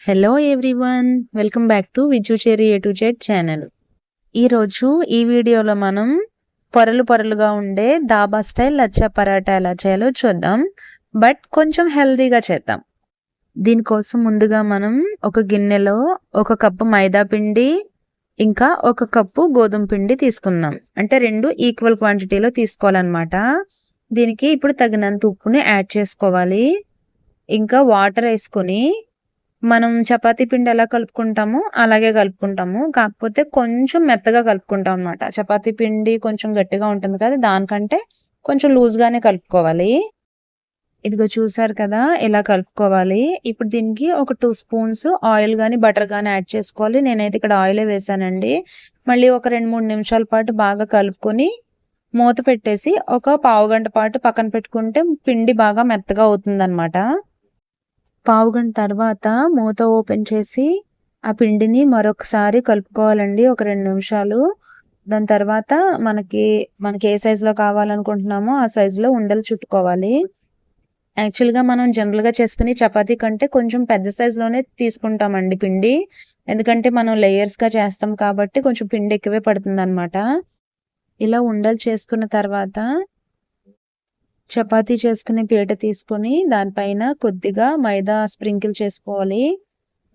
Hello everyone welcome back to విజుచేరి A to Z channel ఈరోజు ఈ వీడియోలో మనం పొరలు పొరలుగా ఉండే దాబా స్టైల్ లచ్చా పరాటా ఎలా చేయాలో చూద్దాం. బట్ కొంచెం హెల్తీగా చేద్దాం. దీనికోసం ముందుగా మనం ఒక గిన్నెలో ఒక కప్పు మైదా పిండి ఇంకా ఒక కప్పు గోధుమ పిండి తీసుకుందాం. అంటే రెండు ఈక్వల్ క్వాంటిటీలో తీసుకోవాలన్నమాట. దీనికి ఇప్పుడు తగినంత ఉప్పుని యాడ్ చేసుకోవాలి. ఇంకా వాటర్ వేసుకొని మనం చపాతీ పిండి ఎలా కలుపుకుంటామో అలాగే కలుపుకుంటాము. కాకపోతే కొంచెం మెత్తగా కలుపుకుంటాం అనమాట చపాతీ పిండి కొంచెం గట్టిగా ఉంటుంది కదా దానికంటే కొంచెం లూజ్గానే కలుపుకోవాలి. ఇదిగో చూసారు కదా ఇలా కలుపుకోవాలి. ఇప్పుడు దీనికి ఒక టూ స్పూన్స్ ఆయిల్ కానీ బటర్ కానీ యాడ్ చేసుకోవాలి. నేనైతే ఇక్కడ ఆయిలే వేసానండి. మళ్ళీ ఒక రెండు మూడు నిమిషాల పాటు బాగా కలుపుకొని మూత పెట్టేసి ఒక పావు గంట పాటు పక్కన పెట్టుకుంటే పిండి బాగా మెత్తగా అవుతుంది అనమాట పావు గంట తర్వాత మూత ఓపెన్ చేసి ఆ పిండిని మరొకసారి కలుపుకోవాలండి ఒక రెండు నిమిషాలు. దాని తర్వాత మనకి మనకి ఏ సైజులో కావాలనుకుంటున్నామో ఆ సైజులో ఉండలు చుట్టుకోవాలి. యాక్చువల్గా మనం జనరల్గా చేసుకుని చపాతీ కంటే కొంచెం పెద్ద సైజులోనే తీసుకుంటామండి పిండి. ఎందుకంటే మనం లేయర్స్గా చేస్తాం కాబట్టి కొంచెం పిండి ఎక్కువే పడుతుంది ఇలా ఉండలు చేసుకున్న తర్వాత చపాతీ చేసుకునే పీట తీసుకొని దానిపైన కొద్దిగా మైదా స్ప్రింకిల్ చేసుకోవాలి.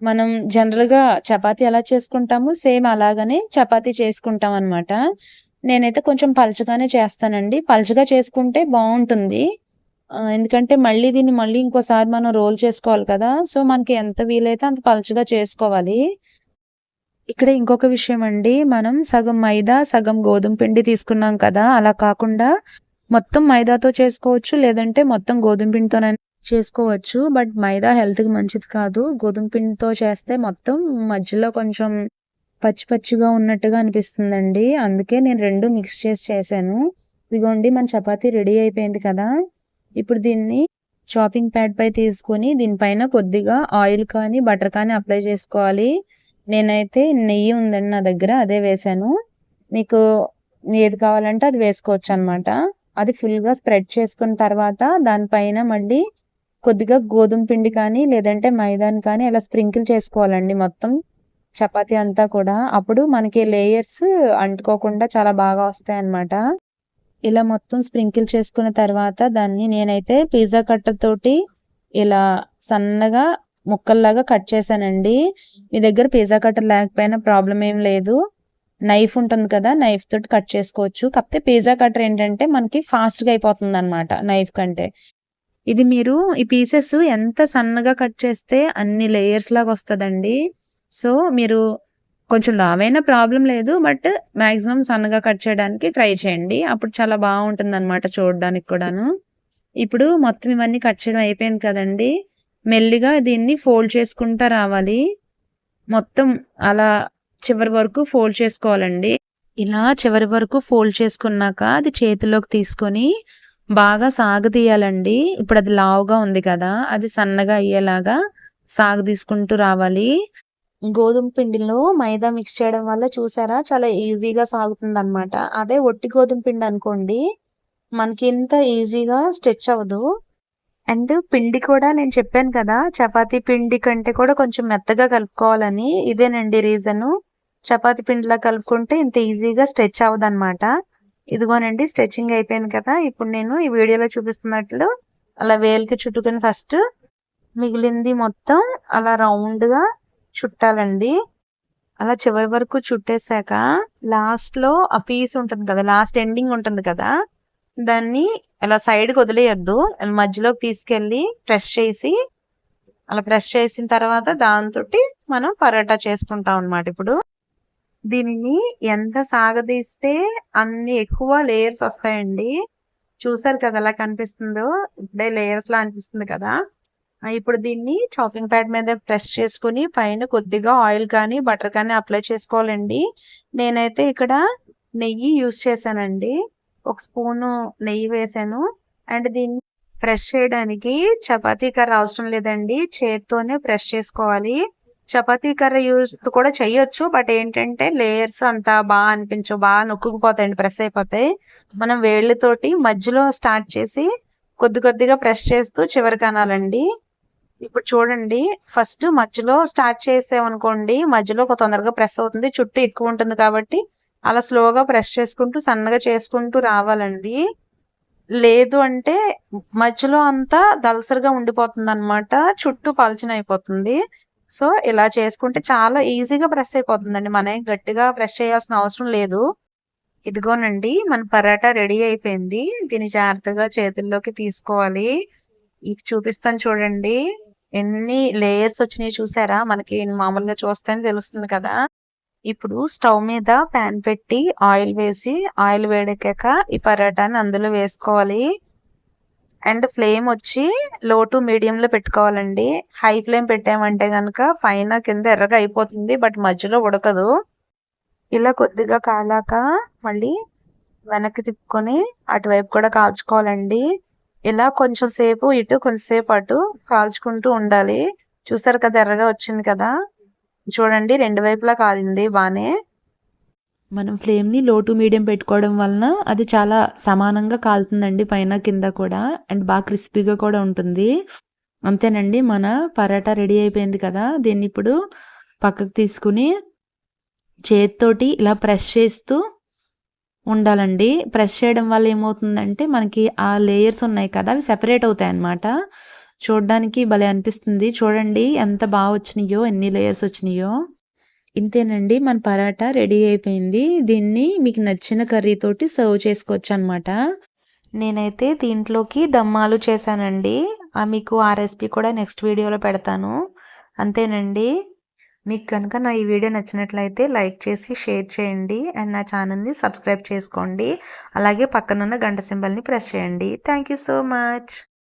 మనం జనరల్గా చపాతీ ఎలా చేసుకుంటాము సేమ్ అలాగనే చపాతీ చేసుకుంటాం అనమాట నేనైతే కొంచెం పలచగానే చేస్తానండి. పలచగా చేసుకుంటే బాగుంటుంది. ఎందుకంటే మళ్ళీ దీన్ని మళ్ళీ ఇంకోసారి మనం రోల్ చేసుకోవాలి కదా. సో మనకి ఎంత వీలైతే అంత పలచగా చేసుకోవాలి. ఇక్కడ ఇంకొక విషయం అండి. మనం సగం మైదా సగం గోధుమ పిండి తీసుకున్నాం కదా. అలా కాకుండా మొత్తం మైదాతో చేసుకోవచ్చు లేదంటే మొత్తం గోధుమ పిండితోనైనా చేసుకోవచ్చు. బట్ మైదా హెల్త్కి మంచిది కాదు. గోధుమ పిండితో చేస్తే మొత్తం మధ్యలో కొంచెం పచ్చి పచ్చిగా ఉన్నట్టుగా అనిపిస్తుందండి. అందుకే నేను రెండు మిక్స్ చేసి చేశాను. ఇదిగోండి మన చపాతీ రెడీ అయిపోయింది కదా. ఇప్పుడు దీన్ని చాపింగ్ ప్యాడ్ పై తీసుకొని దీనిపైన కొద్దిగా ఆయిల్ కానీ బటర్ కానీ అప్లై చేసుకోవాలి. నేనైతే నెయ్యి ఉందండి నా దగ్గర అదే వేసాను మీకు ఏది కావాలంటే అది వేసుకోవచ్చు అనమాట అది ఫుల్గా స్ప్రెడ్ చేసుకున్న తర్వాత దానిపైన మళ్ళీ కొద్దిగా గోధుమ పిండి కానీ లేదంటే మైదాని కానీ అలా స్ప్రింకిల్ చేసుకోవాలండి మొత్తం. చపాతీ అంతా కూడా. అప్పుడు మనకి లేయర్స్ అంటుకోకుండా చాలా బాగా వస్తాయి అన్నమాట ఇలా మొత్తం స్ప్రింకిల్ చేసుకున్న తర్వాత దాన్ని నేనైతే పిజ్జా కట్టర్ తోటి ఇలా సన్నగా ముక్కల్లాగా కట్ చేశానండి. మీ దగ్గర పిజ్జా కట్టర్ లేకపోయినా ప్రాబ్లం ఏం లేదు. నైఫ్ ఉంటుంది కదా నైఫ్ తోటి కట్ చేసుకోవచ్చు. కాకపోతే పిజ్జా కట్టర్ ఏంటంటే మనకి ఫాస్ట్గా అయిపోతుంది అనమాట నైఫ్ కంటే. ఇది మీరు ఈ పీసెస్ ఎంత సన్నగా కట్ చేస్తే అన్ని లేయర్స్ లాగా వస్తుందండి. సో మీరు కొంచెం లావైనా ప్రాబ్లం లేదు బట్ మ్యాక్సిమం సన్నగా కట్ చేయడానికి ట్రై చేయండి. అప్పుడు చాలా బాగుంటుంది అనమాట చూడడానికి కూడాను. ఇప్పుడు మొత్తం ఇవన్నీ కట్ చేయడం అయిపోయింది కదండి. మెల్లిగా దీన్ని ఫోల్డ్ చేసుకుంటా రావాలి. మొత్తం అలా చివరి వరకు ఫోల్డ్ చేసుకోవాలండి. ఇలా చివరి వరకు ఫోల్డ్ చేసుకున్నాక అది చేతిలోకి తీసుకొని బాగా సాగదీయాలండి. ఇప్పుడు అది లావుగా ఉంది కదా అది సన్నగా అయ్యేలాగా సాగు తీసుకుంటూ రావాలి. గోధుమ పిండిలో మైదా మిక్స్ చేయడం వల్ల చూసారా చాలా ఈజీగా సాగుతుంది అనమాట అదే ఒట్టి గోధుమ పిండి అనుకోండి మనకి ఇంత ఈజీగా స్ట్రెచ్ అవ్వదు. అండ్ పిండి కూడా నేను చెప్పాను కదా చపాతీ పిండి కంటే కూడా కొంచెం మెత్తగా కలుపుకోవాలని ఇదేనండి రీజను చపాతి పిండిలా కలుపుకుంటే ఇంత ఈజీగా స్ట్రెచ్ అవ్వదు అనమాట ఇదిగోనండి స్ట్రెచ్చింగ్ అయిపోయింది కదా. ఇప్పుడు నేను ఈ వీడియోలో చూపిస్తున్నట్లు అలా వేలికి చుట్టుకుని ఫస్ట్ మిగిలింది మొత్తం అలా రౌండ్గా చుట్టాలండి. అలా చివరి వరకు చుట్టేశాక లాస్ట్లో ఆ పీస్ ఉంటుంది కదా లాస్ట్ ఎండింగ్ ఉంటుంది కదా దాన్ని అలా సైడ్కి వదిలేయద్దు. మధ్యలోకి తీసుకెళ్ళి ప్రెస్ చేసి అలా ప్రెస్ చేసిన తర్వాత దాంతో మనం పరోటా చేసుకుంటాం అనమాట ఇప్పుడు. దీనిని ఎంత సాగదీస్తే అన్ని ఎక్కువ లేయర్స్ వస్తాయండి. చూసారు కదా ఎలా కనిపిస్తుందో? ఇప్పుడే లేయర్స్ లా అనిపిస్తుంది కదా. ఇప్పుడు దీన్ని చాపింగ్ ప్యాడ్ మీద ప్రెస్ చేసుకుని పైన కొద్దిగా ఆయిల్ కానీ బటర్ కానీ అప్లై చేసుకోవాలండి. నేనైతే ఇక్కడ నెయ్యి యూస్ చేశానండి. ఒక స్పూను నెయ్యి వేసాను. అండ్ దీన్ని ప్రెస్ చేయడానికి చపాతీ కర్ర అవసరం లేదండి. చేత్తోనే ప్రెస్ చేసుకోవాలి. చపాతీ కర్ర యూజ్ కూడా చెయ్యొచ్చు బట్ ఏంటంటే లేయర్స్ అంతా బాగా అనిపించవు బాగా నొక్కుపోతాయండి ప్రెస్ అయిపోతాయి. మనం వేళ్ళతోటి మధ్యలో స్టార్ట్ చేసి కొద్ది కొద్దిగా ప్రెస్ చేస్తూ చివరికి అనాలండి. ఇప్పుడు చూడండి ఫస్ట్ మధ్యలో స్టార్ట్ చేసామనుకోండి మధ్యలో ఒక తొందరగా ప్రెస్ అవుతుంది చుట్టూ ఎక్కువ ఉంటుంది కాబట్టి అలా స్లోగా ప్రెస్ చేసుకుంటూ సన్నగా చేసుకుంటూ రావాలండి. లేదు అంటే మధ్యలో అంతా దలసరిగా ఉండిపోతుంది అనమాట చుట్టూ పలచన అయిపోతుంది సో ఇలా చేసుకుంటే చాలా ఈజీగా బ్రష్ అయిపోతుందండి. మనం గట్టిగా బ్రష్ చేయాల్సిన అవసరం లేదు. ఇదిగోనండి మన పరాటా రెడీ అయిపోయింది. దీన్ని జాగ్రత్తగా చేతుల్లోకి తీసుకోవాలి. మీకు చూపిస్తాను చూడండి. ఎన్ని లేయర్స్ వచ్చినాయి చూసారా? మనకి మామూలుగా చూస్తేనే తెలుస్తుంది కదా. ఇప్పుడు స్టవ్ మీద ప్యాన్ పెట్టి ఆయిల్ వేసి ఆయిల్ వేడెక్కాక ఈ పరాటాని అందులో వేసుకోవాలి. అండ్ ఫ్లేమ్ వచ్చి లో టు మీడియంలో పెట్టుకోవాలండి. హై ఫ్లేమ్ పెట్టామంటే కనుక పైన కింద ఎర్రగా అయిపోతుంది బట్ మధ్యలో ఉడకదు. ఇలా కొద్దిగా కాలాక మళ్ళీ వెనక్కి తిప్పుకొని అటువైపు కూడా కాల్చుకోవాలండి. ఇలా కొంచెం సేపు ఇటు కొంచెంసేపు అటు కాల్చుకుంటూ ఉండాలి. చూసారు కదా ఎర్రగా వచ్చింది కదా? చూడండి రెండు వైపులా కాలింది బాగానే మనం ఫ్లేమ్ని లో టు మీడియం పెట్టుకోవడం వలన అది చాలా సమానంగా కాలుతుందండి పైన కింద కూడా. అండ్ బాగా క్రిస్పీగా కూడా ఉంటుంది. అంతేనండి మన పరాటా రెడీ అయిపోయింది కదా. దీన్ని ఇప్పుడు పక్కకు తీసుకుని చేతితోటి ఇలా ప్రెస్ చేస్తూ ఉండాలండి. ప్రెస్ చేయడం వల్ల ఏమవుతుందంటే మనకి ఆ లేయర్స్ ఉన్నాయి కదా అవి సెపరేట్ అవుతాయి అన్నమాట చూడడానికి భలే అనిపిస్తుంది. చూడండి ఎంత బాగా వచ్చినాయో ఎన్ని లేయర్స్ వచ్చినాయో. ఇంతేనండి మన పరాటా రెడీ అయిపోయింది. దీన్ని మీకు నచ్చిన కర్రీతోటి సర్వ్ చేసుకోవచ్చు అనమాట నేనైతే దీంట్లోకి దమ్మాలు చేశానండి. మీకు ఆ రెసిపీ కూడా నెక్స్ట్ వీడియోలో పెడతాను. అంతేనండి. మీకు కనుక నా ఈ వీడియో నచ్చినట్లయితే లైక్ చేసి షేర్ చేయండి. అండ్ నా ఛానల్ని సబ్స్క్రైబ్ చేసుకోండి. అలాగే పక్కనున్న గంట సింబల్ని ప్రెస్ చేయండి. Thank you so much.